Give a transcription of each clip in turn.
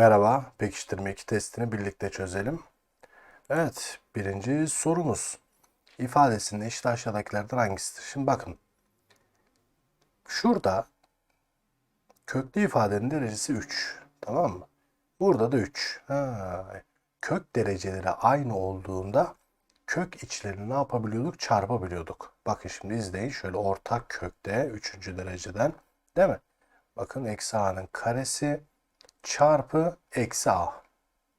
Merhaba, pekiştirme 2 testini birlikte çözelim. Evet, birinci sorumuz. İfadesinin eşit aşağıdakilerden hangisidir? Şimdi bakın. Şurada köklü ifadenin derecesi 3. Tamam mı? Burada da 3. Ha, kök dereceleri aynı olduğunda kök içlerini ne yapabiliyorduk? Çarpabiliyorduk. Bakın şimdi izleyin. Şöyle ortak kökte 3. dereceden değil mi? Bakın eksi a'nın karesi çarpı eksi a.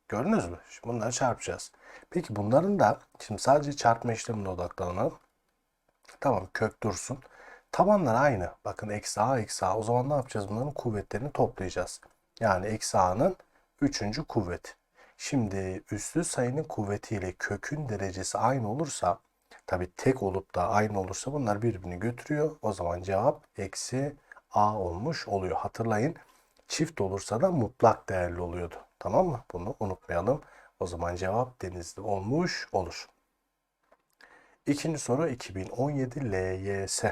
Gördünüz mü? Şimdi bunları çarpacağız. Peki bunların da şimdi sadece çarpma işlemine odaklanalım. Tamam kök dursun. Tabanlar aynı. Bakın eksi a eksi a. O zaman ne yapacağız? Bunların kuvvetlerini toplayacağız. Yani eksi a'nın üçüncü kuvveti. Şimdi üslü sayının kuvvetiyle kökün derecesi aynı olursa tabi tek olup da aynı olursa bunlar birbirini götürüyor. O zaman cevap eksi a olmuş oluyor. Hatırlayın çift olursa da mutlak değerli oluyordu. Tamam mı? Bunu unutmayalım. O zaman cevap denizli olmuş olur. İkinci soru 2017 LYS.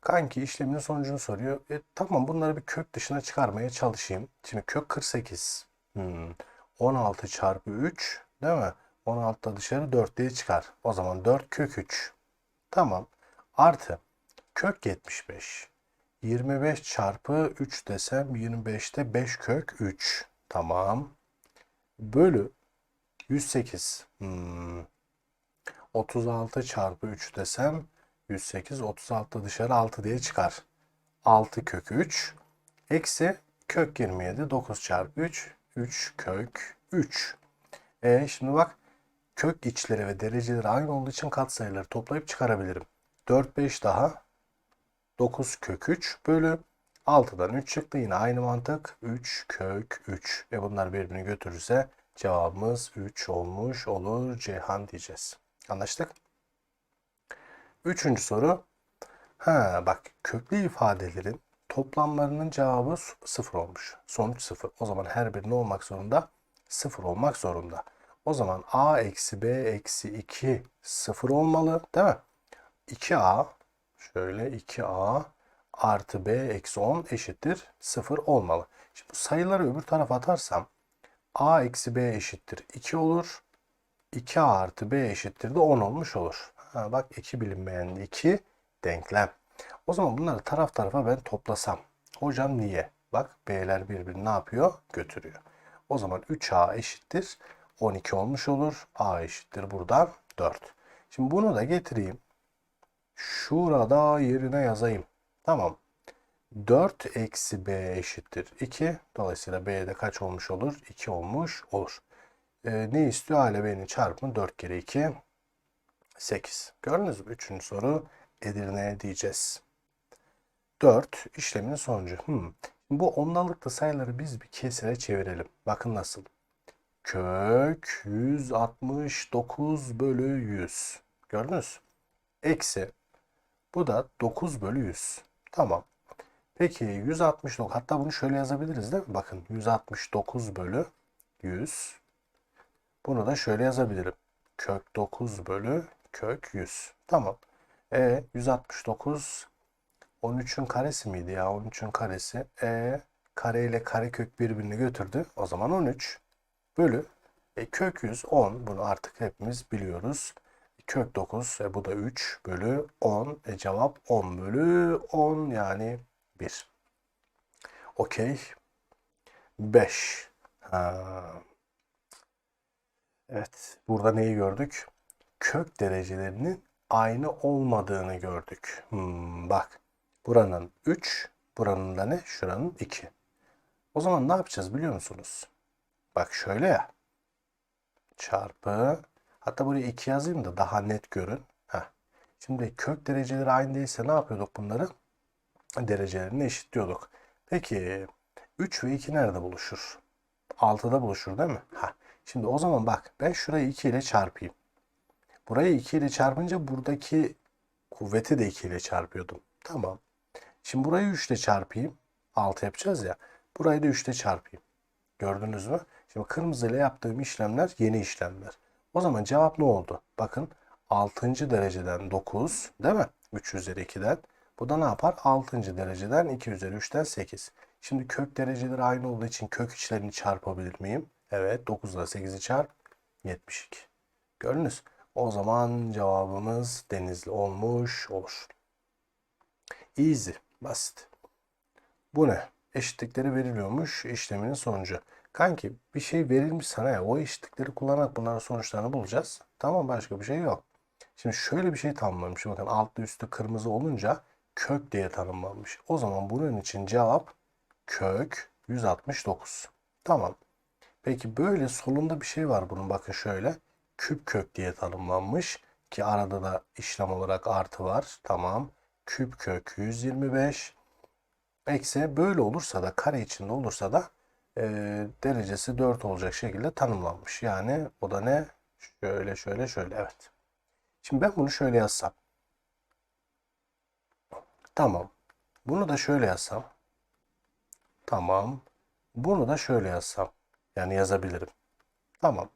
Kanki işleminin sonucunu soruyor. E, tamam bunları bir kök dışına çıkarmaya çalışayım. Şimdi kök 48. Hmm. 16 çarpı 3 değil mi? 16 da dışarı 4 diye çıkar. O zaman 4 kök 3. Tamam. Artı kök 75. 25 çarpı 3 desem 25'te 5 kök 3. Tamam. Bölü 108. Hmm. 36 çarpı 3 desem 108. 36 dışarı 6 diye çıkar. 6 kök 3. Eksi kök 27. 9 çarpı 3. 3 kök 3. E şimdi bak kök içleri ve dereceleri aynı olduğu için katsayıları toplayıp çıkarabilirim. 4 5 daha 9 kök 3 bölü 6'dan 3 çıktı. Yine aynı mantık. 3 kök 3. Ve bunlar birbirini götürürse cevabımız 3 olmuş olur. Ceyhan diyeceğiz. Anlaştık? Üçüncü soru. Ha bak köklü ifadelerin toplamlarının cevabı 0 olmuş. Sonuç 0. O zaman her biri ne olmak zorunda? 0 olmak zorunda. O zaman a eksi b eksi 2 0 olmalı değil mi? 2a şöyle 2a artı b eksi 10 eşittir 0 olmalı. Şimdi bu sayıları öbür tarafa atarsam a eksi b eşittir 2 olur. 2a artı b eşittir de 10 olmuş olur. Ha, bak 2 bilinmeyen 2 denklem. O zaman bunları taraf tarafa ben toplasam. Hocam niye? Bak b'ler birbirini ne yapıyor? Götürüyor. O zaman 3a eşittir 12 olmuş olur. a eşittir buradan 4. Şimdi bunu da getireyim. Şurada yerine yazayım. Tamam. 4 eksi b eşittir 2. Dolayısıyla b'de kaç olmuş olur? 2 olmuş olur. Ee, ne istiyor? A ile b'nin çarpımı 4 kere 2 8. Gördünüz mü? Üçüncü soru Edirne diyeceğiz. 4 işlemin sonucu. Hmm. Bu ondalıklı sayıları biz bir kesire çevirelim. Bakın nasıl. Kök 169 bölü 100. Gördünüz? Eksi. Bu da 9 bölü 100. Tamam. Peki 169. Hatta bunu şöyle yazabiliriz değil mi? Bakın 169 bölü 100. Bunu da şöyle yazabilirim. Kök 9 bölü kök 100. Tamam. E 169 13'ün karesi miydi ya? 13'ün karesi. E kare ile kare kök birbirini götürdü. O zaman 13 bölü e, kök 100 10. Bunu artık hepimiz biliyoruz. Kök 9 e, bu da 3 bölü 10. E, cevap 10 bölü 10 yani 1. Okey. 5. Ha. Evet. Burada neyi gördük? Kök derecelerinin aynı olmadığını gördük. Hmm, bak. Buranın 3, buranın da ne? Şuranın 2. O zaman ne yapacağız biliyor musunuz? Bak şöyle ya. Çarpı. Hatta buraya 2 yazayım da daha net görün. Heh. Şimdi kök dereceleri aynı değilse ne yapıyorduk bunları? Derecelerini eşitliyorduk. Peki 3 ve 2 nerede buluşur? 6'da buluşur değil mi? Ha. Şimdi o zaman bak ben şurayı 2 ile çarpayım. Burayı 2 ile çarpınca buradaki kuvveti de 2 ile çarpıyordum. Tamam. Şimdi burayı 3 ile çarpayım. 6 yapacağız ya. Burayı da 3 ile çarpayım. Gördünüz mü? Şimdi kırmızı ile yaptığım işlemler yeni işlemler. O zaman cevap ne oldu? Bakın 6. dereceden 9 değil mi? 3 üzeri 2'den. Bu da ne yapar? 6. dereceden 2 üzeri 3'ten 8. Şimdi kök dereceleri aynı olduğu için kök içlerini çarpabilir miyim? Evet 9 ile 8'i çarp 72. Gördünüz. O zaman cevabımız denizli olmuş olur. Easy. Basit. Bu ne? Eşitlikleri veriliyormuş işleminin sonucu. Kanki bir şey verilmiş sana ya o eşitlikleri kullanarak bunların sonuçlarını bulacağız. Tamam başka bir şey yok. Şimdi şöyle bir şey tanımlanmış. Bakın altlı üstü kırmızı olunca kök diye tanımlanmış. O zaman bunun için cevap kök 169. Tamam. Peki böyle solunda bir şey var bunun bakın şöyle. Küp kök diye tanımlanmış. Ki arada da işlem olarak artı var. Tamam. Küp kök 125. Eksi böyle olursa da kare içinde olursa da e, derecesi 4 olacak şekilde tanımlanmış. Yani o da ne? Şöyle şöyle şöyle evet. Şimdi ben bunu şöyle yazsam. Tamam. Bunu da şöyle yazsam. Tamam. Bunu da şöyle yazsam. Yani yazabilirim. Tamam.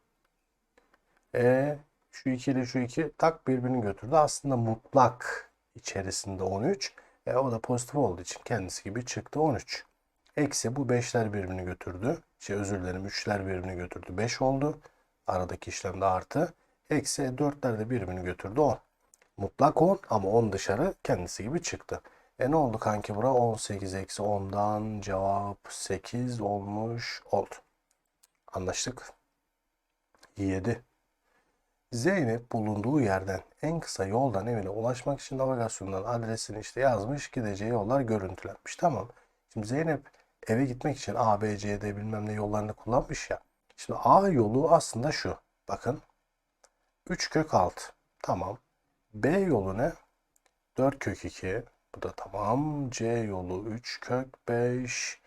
E şu 2 ile şu 2 tak birbirini götürdü. Aslında mutlak içerisinde 13. E, o da pozitif olduğu için kendisi gibi çıktı 13. Eksi bu 5'ler birbirini götürdü. Şey özür dilerim 3'ler birbirini götürdü. 5 oldu. Aradaki işlemde artı. Eksi 4'ler de birbirini götürdü 10. Mutlak 10 ama 10 dışarı kendisi gibi çıktı. E ne oldu kanki bura? 18 eksi 10'dan cevap 8 olmuş oldu. Anlaştık. 7. Zeynep bulunduğu yerden en kısa yoldan evine ulaşmak için navigasyondan adresini işte yazmış. Gideceği yollar görüntülenmiş. Tamam. Şimdi Zeynep eve gitmek için A, B, C, D bilmem ne yollarını kullanmış ya. Şimdi A yolu aslında şu. Bakın. 3 kök 6. Tamam. B yolu ne? 4 kök 2. Bu da tamam. C yolu 3 kök 5.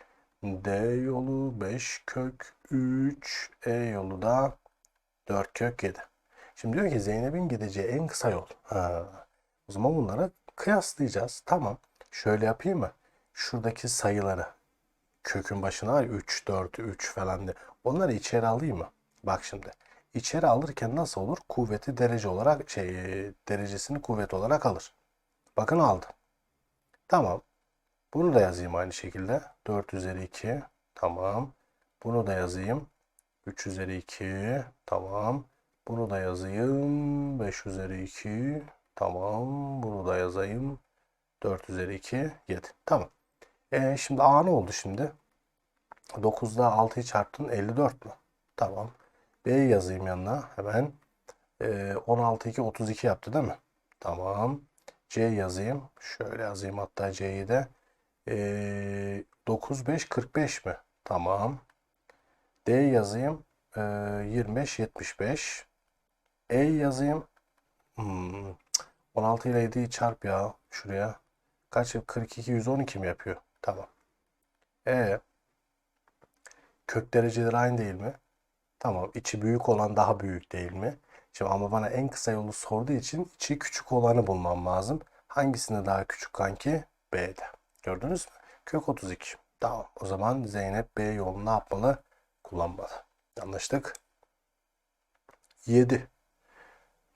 D yolu 5 kök 3. E yolu da 4 kök 7. Şimdi diyor ki Zeynep'in gideceği en kısa yol. Ha. O zaman bunları kıyaslayacağız. Tamam. Şöyle yapayım mı? Şuradaki sayıları kökün başına var ya 3, 4, 3 falan de. Onları içeri alayım mı? Bak şimdi. İçeri alırken nasıl olur? Kuvveti derece olarak şey derecesini kuvvet olarak alır. Bakın aldı. Tamam. Bunu da yazayım aynı şekilde. 4 üzeri 2. Tamam. Bunu da yazayım. 3 üzeri 2. Tamam. Bunu da yazayım. 5 üzeri 2. Tamam. Bunu da yazayım. 4 üzeri 2. 7. Tamam. E, şimdi A ne oldu şimdi? 9'da 6'yı çarptın 54 mü? Tamam. B'yi yazayım yanına hemen. E, 16 2 32 yaptı değil mi? Tamam. C yazayım. Şöyle yazayım hatta C'yi de. E, 9 5 45 mi? Tamam. D yazayım. E, 25 75. E yazayım. Hmm. 16 ile 7'yi çarp ya şuraya. Kaç? 42 112 mi yapıyor? Tamam. E kök dereceleri aynı değil mi? Tamam. İçi büyük olan daha büyük değil mi? Şimdi ama bana en kısa yolu sorduğu için içi küçük olanı bulmam lazım. Hangisinde daha küçük kanki? B'de. Gördünüz mü? Kök 32. Tamam. O zaman Zeynep B yolunu ne yapmalı? Kullanmalı. Anlaştık. 7.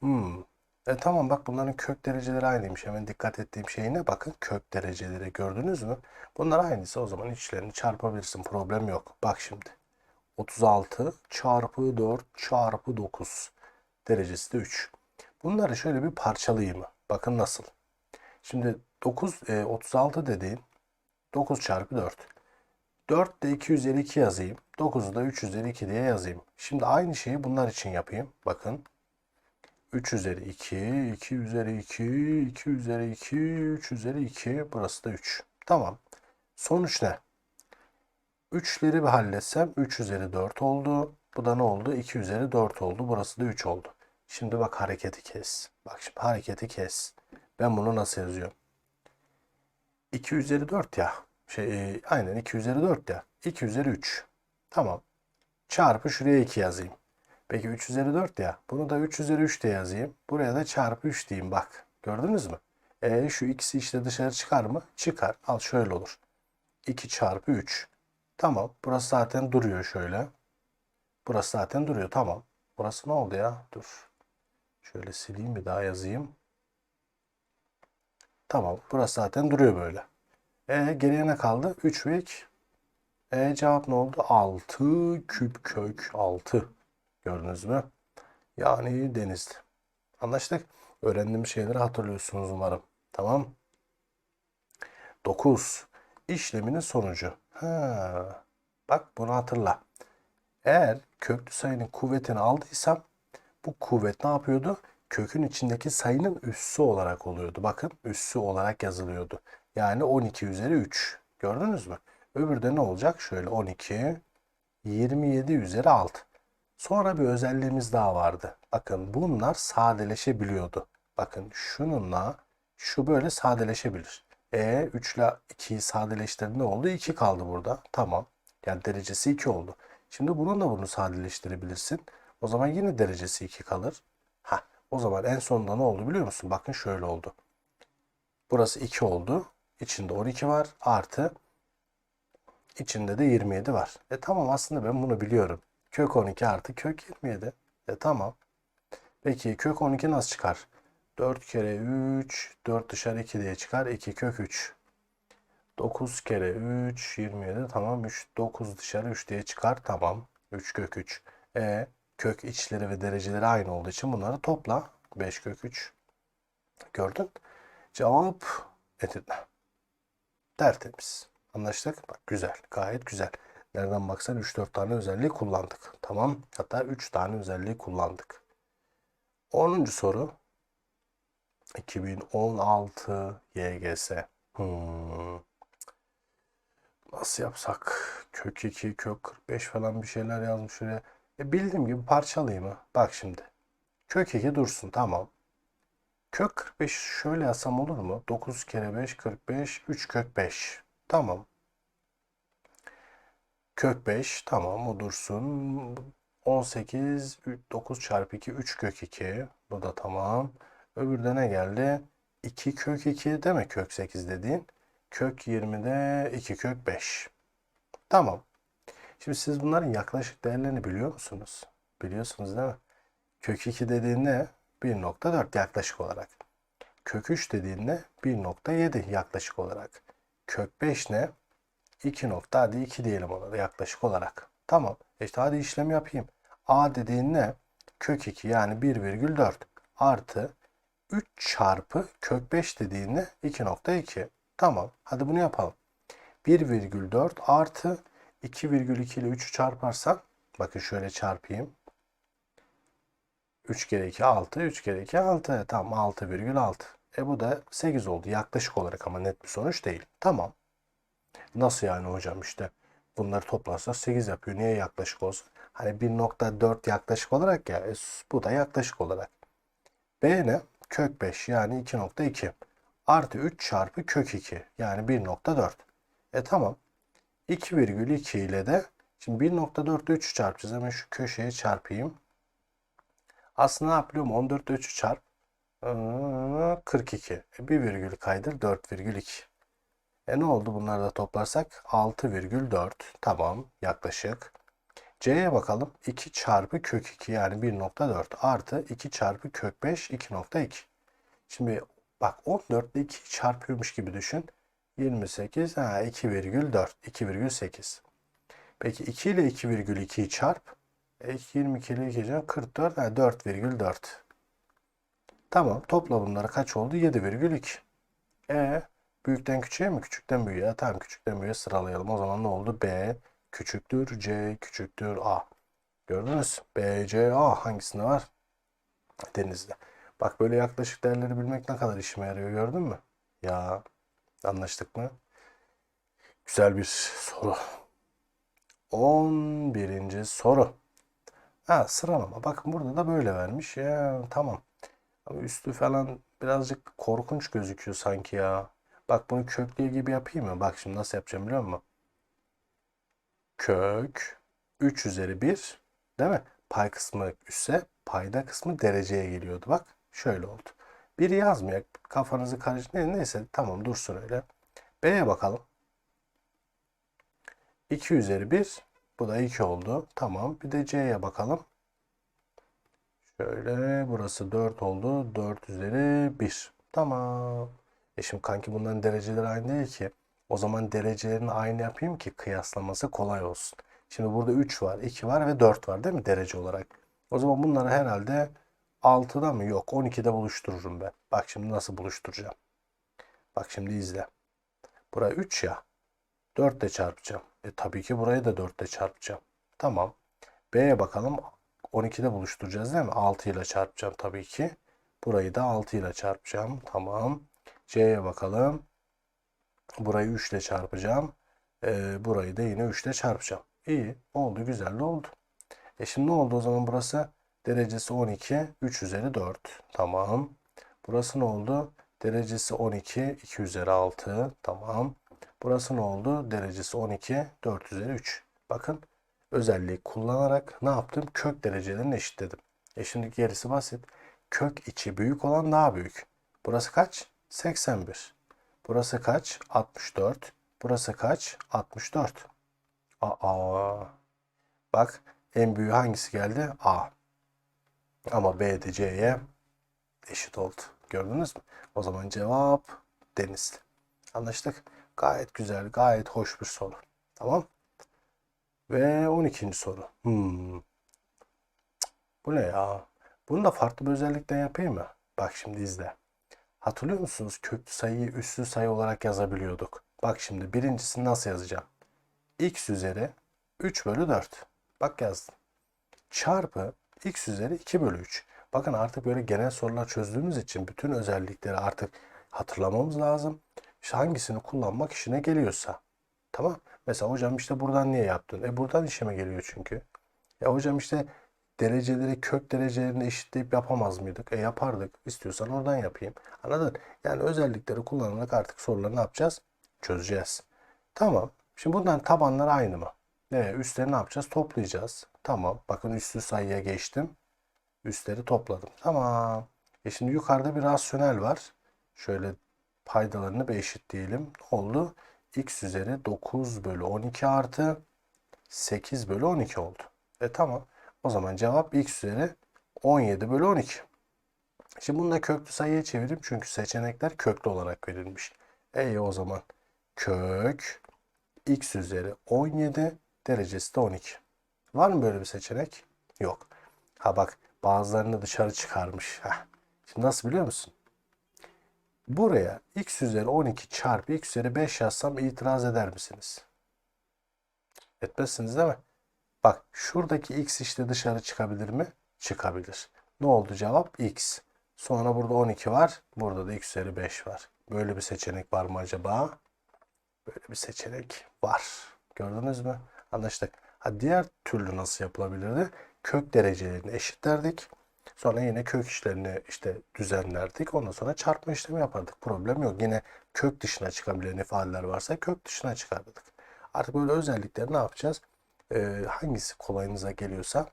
Hmm. E tamam bak bunların kök dereceleri aynıymış. Hemen dikkat ettiğim şey ne? Bakın kök dereceleri gördünüz mü? Bunlar aynıysa o zaman içlerini çarpabilirsin. Problem yok. Bak şimdi. 36 çarpı 4 çarpı 9 derecesi de 3. Bunları şöyle bir parçalayayım. Bakın nasıl. Şimdi 9 e, 36 dediğin 9 çarpı 4. 4 de 2 üzeri 2 yazayım. 9'u da 3 üzeri 2 diye yazayım. Şimdi aynı şeyi bunlar için yapayım. Bakın. 3 üzeri 2, 2 üzeri 2, 2 üzeri 2, 3 üzeri 2. Burası da 3. Tamam. Sonuç ne? 3'leri bir halletsem 3 üzeri 4 oldu. Bu da ne oldu? 2 üzeri 4 oldu. Burası da 3 oldu. Şimdi bak hareketi kes. Bak şimdi hareketi kes. Ben bunu nasıl yazıyorum? 2 üzeri 4 ya. Şey, e, aynen 2 üzeri 4 ya. 2 üzeri 3. Tamam. Çarpı şuraya 2 yazayım. Peki 3 üzeri 4 ya. Bunu da 3 üzeri 3 de yazayım. Buraya da çarpı 3 diyeyim bak. Gördünüz mü? E şu ikisi işte dışarı çıkar mı? Çıkar. Al şöyle olur. 2 çarpı 3. Tamam. Burası zaten duruyor şöyle. Burası zaten duruyor. Tamam. Burası ne oldu ya? Dur. Şöyle sileyim bir daha yazayım. Tamam. Burası zaten duruyor böyle. E geriye ne kaldı? 3 ve 2. E cevap ne oldu? 6 küp kök 6. Gördünüz mü? Yani denizdi. Anlaştık. Öğrendiğim şeyleri hatırlıyorsunuz umarım. Tamam. 9. İşleminin sonucu. Ha. Bak bunu hatırla. Eğer köklü sayının kuvvetini aldıysam bu kuvvet ne yapıyordu? Kökün içindeki sayının üssü olarak oluyordu. Bakın üssü olarak yazılıyordu. Yani 12 üzeri 3. Gördünüz mü? Öbürde ne olacak? Şöyle 12, 27 üzeri 6. Sonra bir özelliğimiz daha vardı. Bakın bunlar sadeleşebiliyordu. Bakın şununla şu böyle sadeleşebilir. E 3 ile 2'yi sadeleştirdi ne oldu? 2 kaldı burada. Tamam. Yani derecesi 2 oldu. Şimdi bununla bunu sadeleştirebilirsin. O zaman yine derecesi 2 kalır. Ha, o zaman en sonunda ne oldu biliyor musun? Bakın şöyle oldu. Burası 2 oldu. İçinde 12 var. Artı içinde de 27 var. E tamam aslında ben bunu biliyorum. Kök 12 artı kök 27. E tamam. Peki kök 12 nasıl çıkar? 4 kere 3, 4 dışarı 2 diye çıkar. 2 kök 3. 9 kere 3, 27 tamam. 3, 9 dışarı 3 diye çıkar. Tamam. 3 kök 3. E kök içleri ve dereceleri aynı olduğu için bunları topla. 5 kök 3. Gördün? Cevap Edirne. Tertemiz. Anlaştık? Bak güzel. Gayet güzel. Nereden baksan 3-4 tane özelliği kullandık. Tamam. Hatta 3 tane özelliği kullandık. 10. soru. 2016 YGS. Hmm. Nasıl yapsak? Kök 2, kök 45 falan bir şeyler yazmış şuraya. E bildiğim gibi parçalayayım ha. Bak şimdi. Kök 2 dursun tamam. Kök 45 şöyle yazsam olur mu? 9 kere 5 45 3 kök 5. Tamam. Kök 5 tamam o dursun. 18 9 çarpı 2 3 kök 2. Bu da tamam. Öbürde ne geldi? 2 kök 2 değil mi kök 8 dediğin? Kök 20'de 2 kök 5. Tamam. Şimdi siz bunların yaklaşık değerlerini biliyor musunuz? Biliyorsunuz değil mi? Kök 2 dediğinde 1.4 yaklaşık olarak. Kök 3 dediğinde 1.7 yaklaşık olarak. Kök 5 ne? 2 nokta hadi 2 diyelim ona da yaklaşık olarak. Tamam. İşte hadi işlem yapayım. A dediğin ne? Kök 2 yani 1,4 artı 3 çarpı kök 5 dediğinde 2.2. Tamam. Hadi bunu yapalım. 1,4 artı 2,2 ile 3'ü çarparsan bakın şöyle çarpayım. 3 kere 2 6, 3 kere 2 6. Tamam 6,6. E bu da 8 oldu yaklaşık olarak ama net bir sonuç değil. Tamam. Nasıl yani hocam işte bunları toplarsa 8 yapıyor. Niye yaklaşık olsun? Hani 1.4 yaklaşık olarak ya e, bu da yaklaşık olarak. B ne? Kök 5 yani 2.2 artı 3 çarpı kök 2 yani 1.4. E tamam. 2,2 ile de şimdi 1.4'te 3'ü çarpacağız. Hemen şu köşeye çarpayım. Aslında ne yapıyorum? 14'te 3'ü çarp. 42. E, bir virgül kaydır 4,2. E ne oldu bunları da toplarsak? 6,4. Tamam yaklaşık. C'ye bakalım. 2 çarpı kök 2 yani 1.4 artı 2 çarpı kök 5 2.2. Şimdi bak 14 ile 2 çarpıyormuş gibi düşün. 28 ha 2,4 2,8. Peki 2 ile 2,2'yi çarp. E, 22 ile 2 can 44 ha 4,4. Tamam topla bunları kaç oldu? 7,2. E büyükten küçüğe mi? Küçükten büyüğe. Tamam küçükten büyüğe sıralayalım. O zaman ne oldu? B küçüktür C küçüktür A. Gördünüz? B, C, A hangisinde var? Denizde. Bak böyle yaklaşık değerleri bilmek ne kadar işime yarıyor gördün mü? Ya anlaştık mı? Güzel bir soru. 11. soru. Ha sıralama. Bakın burada da böyle vermiş. Ya tamam. Ama üstü falan birazcık korkunç gözüküyor sanki ya. Bak bunu köklüğü gibi yapayım mı? Bak şimdi nasıl yapacağım biliyor musun? Kök 3 üzeri 1 değil mi? Pay kısmı üsse payda kısmı dereceye geliyordu. Bak şöyle oldu. Bir yazmıyor. Kafanızı karış ne, neyse tamam dursun öyle. B'ye bakalım. 2 üzeri 1 bu da 2 oldu. Tamam. Bir de C'ye bakalım. Şöyle burası 4 oldu. 4 üzeri 1. Tamam. E şimdi kanki bunların dereceleri aynı değil ki. O zaman derecelerini aynı yapayım ki kıyaslaması kolay olsun. Şimdi burada 3 var, 2 var ve 4 var değil mi derece olarak? O zaman bunları herhalde 6'da mı? Yok 12'de buluştururum ben. Bak şimdi nasıl buluşturacağım. Bak şimdi izle. Bura 3 ya. 4 ile çarpacağım. E tabii ki burayı da 4 ile çarpacağım. Tamam. B'ye bakalım. 12'de buluşturacağız değil mi? 6 ile çarpacağım tabii ki. Burayı da 6 ile çarpacağım. Tamam. C'ye bakalım. Burayı 3 ile çarpacağım. Ee, burayı da yine 3 ile çarpacağım. İyi. Oldu. Güzel oldu. E şimdi ne oldu o zaman burası? Derecesi 12. 3 üzeri 4. Tamam. Burası ne oldu? Derecesi 12. 2 üzeri 6. Tamam. Burası ne oldu? Derecesi 12. 4 üzeri 3. Bakın özelliği kullanarak ne yaptım? Kök derecelerini eşitledim. E şimdi gerisi basit. Kök içi büyük olan daha büyük. Burası kaç? 81. Burası kaç? 64. Burası kaç? 64. Aa. Bak en büyüğü hangisi geldi? A. Ama B de C'ye eşit oldu. Gördünüz mü? O zaman cevap Denizli. Anlaştık. Gayet güzel, gayet hoş bir soru. Tamam. Ve 12. soru. Hmm. Bu ne ya? Bunu da farklı bir özellikten yapayım mı? Bak şimdi izle. Hatırlıyor musunuz? Köklü sayıyı üslü sayı olarak yazabiliyorduk. Bak şimdi birincisini nasıl yazacağım? x üzeri 3 bölü 4. Bak yazdım. Çarpı x üzeri 2 bölü 3. Bakın artık böyle genel sorular çözdüğümüz için bütün özellikleri artık hatırlamamız lazım. İşte hangisini kullanmak işine geliyorsa. Tamam. Mesela hocam işte buradan niye yaptın? E buradan işime geliyor çünkü. Ya hocam işte dereceleri kök derecelerini eşitleyip yapamaz mıydık? E yapardık. İstiyorsan oradan yapayım. Anladın? Yani özellikleri kullanarak artık soruları ne yapacağız? Çözeceğiz. Tamam. Şimdi bundan tabanlar aynı mı? Ne? Üstleri ne yapacağız? Toplayacağız. Tamam. Bakın üstü sayıya geçtim. Üstleri topladım. Tamam. E şimdi yukarıda bir rasyonel var. Şöyle paydalarını bir eşitleyelim. Ne oldu? x üzeri 9 bölü 12 artı 8 bölü 12 oldu. E tamam. O zaman cevap x üzeri 17 bölü 12. Şimdi bunu da köklü sayıya çevireyim. Çünkü seçenekler köklü olarak verilmiş. E o zaman kök x üzeri 17 derecesi de 12. Var mı böyle bir seçenek? Yok. Ha bak bazılarını dışarı çıkarmış. Heh. Şimdi nasıl biliyor musun? Buraya x üzeri 12 çarpı x üzeri 5 yazsam itiraz eder misiniz? Etmezsiniz değil mi? Bak şuradaki x işte dışarı çıkabilir mi? Çıkabilir. Ne oldu cevap? x. Sonra burada 12 var. Burada da x üzeri 5 var. Böyle bir seçenek var mı acaba? Böyle bir seçenek var. Gördünüz mü? Anlaştık. Ha, diğer türlü nasıl yapılabilirdi? Kök derecelerini eşitlerdik. Sonra yine kök işlerini işte düzenlerdik. Ondan sonra çarpma işlemi yapardık. Problem yok. Yine kök dışına çıkabilen ifadeler varsa kök dışına çıkardık. Artık böyle özellikleri ne yapacağız? Ee, hangisi kolayınıza geliyorsa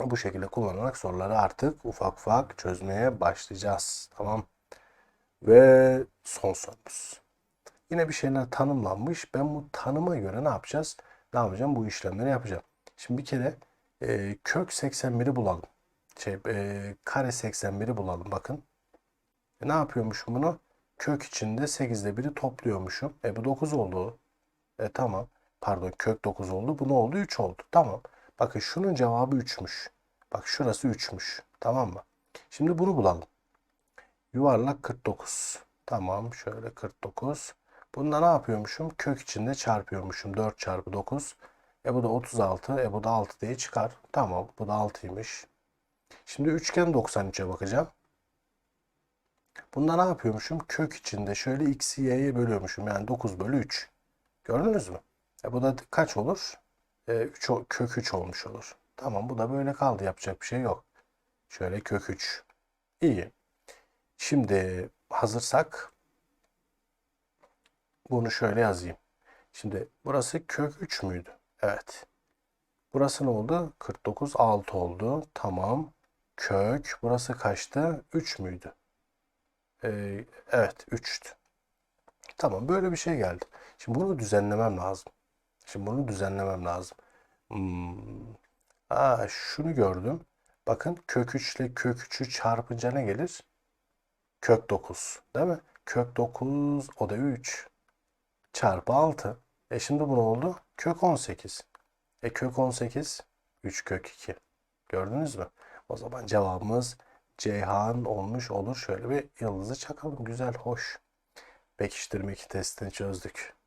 bu şekilde kullanarak soruları artık ufak ufak çözmeye başlayacağız. Tamam. Ve son sorumuz. Yine bir şeyler tanımlanmış. Ben bu tanıma göre ne yapacağız? Ne yapacağım? Bu işlemleri yapacağım. Şimdi bir kere e, kök 81'i bulalım. Şey, e, kare 81'i bulalım. Bakın. E, ne yapıyormuşum bunu? Kök içinde 8'de 1'i topluyormuşum. E bu 9 oldu. E tamam. Pardon kök 9 oldu. Bu ne oldu? 3 oldu. Tamam. Bakın şunun cevabı 3'müş. Bak şurası 3'müş. Tamam mı? Şimdi bunu bulalım. Yuvarlak 49. Tamam. Şöyle 49. Bunda ne yapıyormuşum? Kök içinde çarpıyormuşum. 4 çarpı 9. E bu da 36. E bu da 6 diye çıkar. Tamam. Bu da 6'ymış. Şimdi üçgen 93'e bakacağım. Bunda ne yapıyormuşum? Kök içinde şöyle x'i y'ye bölüyormuşum. Yani 9 bölü 3. Gördünüz mü? E bu da kaç olur? E, 3, kök 3 olmuş olur. Tamam bu da böyle kaldı. Yapacak bir şey yok. Şöyle kök 3. İyi. Şimdi hazırsak bunu şöyle yazayım. Şimdi burası kök 3 müydü? Evet. Burası ne oldu? 49 6 oldu. Tamam. Kök. Burası kaçtı? 3 müydü? Ee, evet 3'tü. Tamam böyle bir şey geldi. Şimdi bunu düzenlemem lazım. Şimdi bunu düzenlemem lazım. Hmm. Aa, şunu gördüm. Bakın kök 3 ile kök 3'ü çarpınca ne gelir? Kök 9. Değil mi? Kök 9 o da 3. çarpı 6. E şimdi bu ne oldu? Kök 18. E kök 18 3 kök 2. Gördünüz mü? O zaman cevabımız Ceyhan olmuş olur. Şöyle bir yıldızı çakalım. Güzel, hoş. Pekiştirme testini çözdük.